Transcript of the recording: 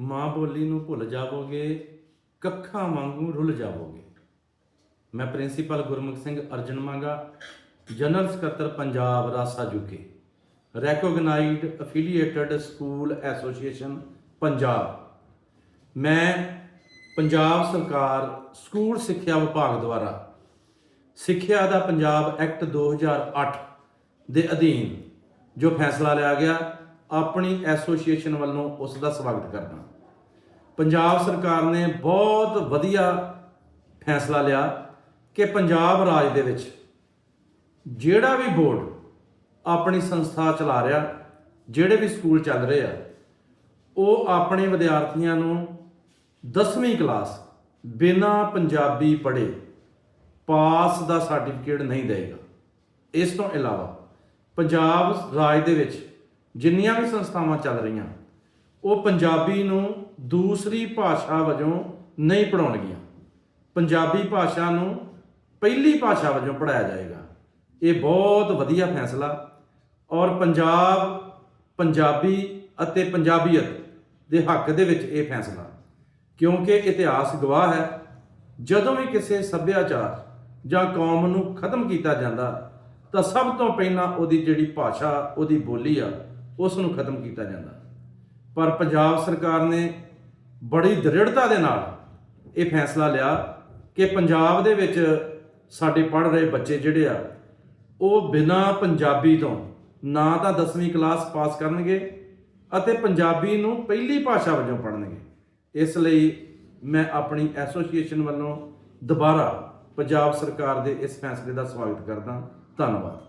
ਮਾਂ ਬੋਲੀ ਨੂੰ ਭੁੱਲ ਜਾਵੋਗੇ, ਕੱਖਾਂ ਵਾਂਗੂ ਰੁੱਲ ਜਾਵੋਗੇ। ਮੈਂ ਪ੍ਰਿੰਸੀਪਲ ਗੁਰਮੁਖ ਸਿੰਘ ਅਰਜਨ ਮੰਗਾ, ਜਨਰਲ ਸਕੱਤਰ Punjab, ਰਾਸਾ ਜੁਕੇ recognized affiliated school association Punjab. ਮੈਂ ਪੰਜਾਬ ਸਰਕਾਰ ਸਕੂਲ ਸਿੱਖਿਆ ਵਿਭਾਗ ਦੁਆਰਾ ਸਿੱਖਿਆ ਦਾ ਪੰਜਾਬ ਐਕਟ 2008 ਦੇ ਅਧੀਨ ਜੋ ਫੈਸਲਾ ਲਿਆ ਗਿਆ ਆਪਣੀ ਐਸੋਸੀਏਸ਼ਨ ਵੱਲੋਂ ਉਸ ਦਾ ਸਵਾਗਤ ਕਰਦਾ ਪੰਜਾਬ ਸਰਕਾਰ ਨੇ ਬਹੁਤ ਵਧੀਆ ਫੈਸਲਾ ਲਿਆ ਕਿ ਪੰਜਾਬ ਰਾਜ ਦੇ ਵਿੱਚ ਜਿਹੜਾ ਵੀ ਬੋਰਡ ਆਪਣੀ ਸੰਸਥਾ ਚਲਾ ਰਿਹਾ, ਜਿਹੜੇ ਵੀ ਸਕੂਲ ਚੱਲ ਰਹੇ ਆ, ਉਹ ਆਪਣੇ ਵਿਦਿਆਰਥੀਆਂ ਨੂੰ 10ਵੀਂ ਕਲਾਸ ਬਿਨਾਂ ਪੰਜਾਬੀ ਪੜ੍ਹੇ ਪਾਸ ਦਾ ਸਰਟੀਫਿਕੇਟ ਨਹੀਂ ਦੇਗਾ ਇਸ ਤੋਂ ਇਲਾਵਾ ਪੰਜਾਬ ਰਾਜ ਦੇ ਵਿੱਚ ਜਿੰਨੀਆਂ ਵੀ ਸੰਸਥਾਵਾਂ ਚੱਲ ਰਹੀਆਂ, ਉਹ ਪੰਜਾਬੀ ਨੂੰ ਦੂਸਰੀ ਭਾਸ਼ਾ ਵਜੋਂ ਨਹੀਂ ਪੜਾਉਣਗੀਆਂ ਪੰਜਾਬੀ ਭਾਸ਼ਾ ਨੂੰ ਪਹਿਲੀ ਭਾਸ਼ਾ ਵਜੋਂ ਪੜਾਇਆ ਜਾਏਗਾ। ਇਹ ਬਹੁਤ ਵਧੀਆ ਫੈਸਲਾ। ਔਰ ਪੰਜਾਬ, ਪੰਜਾਬੀ ਅਤੇ ਪੰਜਾਬੀਅਤ ਦੇ ਹੱਕ ਦੇ ਵਿੱਚ ਇਹ ਫੈਸਲਾ। ਕਿਉਂਕਿ ਇਤਿਹਾਸ ਗਵਾਹ ਹੈ। ਜਦੋਂ ਵੀ ਕਿਸੇ ਸੱਭਿਆਚਾਰ ਜਾਂ ਕੌਮ ਨੂੰ ਖਤਮ ਕੀਤਾ ਜਾਂਦਾ, ਤਾਂ ਸਭ ਤੋਂ ਪਹਿਲਾਂ ਉਹਦੀ ਜਿਹੜੀ ਭਾਸ਼ਾ, ਉਹਦੀ ਬੋਲੀ ਆ ਉਸ ਨੂੰ ਖਤਮ ਕੀਤਾ ਜਾਂਦਾ। ਪਰ ਪੰਜਾਬ ਸਰਕਾਰ ਨੇ ਬੜੀ ਦ੍ਰਿੜਤਾ ਦੇ ਨਾਲ ਇਹ ਫੈਸਲਾ ਲਿਆ ਕਿ ਪੰਜਾਬ ਦੇ ਵਿੱਚ ਸਾਡੇ ਪੜ੍ਹ ਰਹੇ ਬੱਚੇ ਜਿਹੜੇ ਆ, ਉਹ ਬਿਨਾਂ ਪੰਜਾਬੀ ਤੋਂ ਨਾ ਤਾਂ 10ਵੀਂ ਕਲਾਸ ਪਾਸ ਕਰਨਗੇ ਅਤੇ ਪੰਜਾਬੀ ਨੂੰ ਪਹਿਲੀ ਭਾਸ਼ਾ ਵਜੋਂ ਪੜ੍ਹਨਗੇ। ਇਸ ਲਈ ਮੈਂ ਆਪਣੀ ਐਸੋਸੀਏਸ਼ਨ ਵੱਲੋਂ ਦੁਬਾਰਾ ਪੰਜਾਬ ਸਰਕਾਰ ਦੇ ਇਸ ਫੈਸਲੇ ਦਾ ਸਵਾਗਤ ਕਰਦਾ। ਧੰਨਵਾਦ।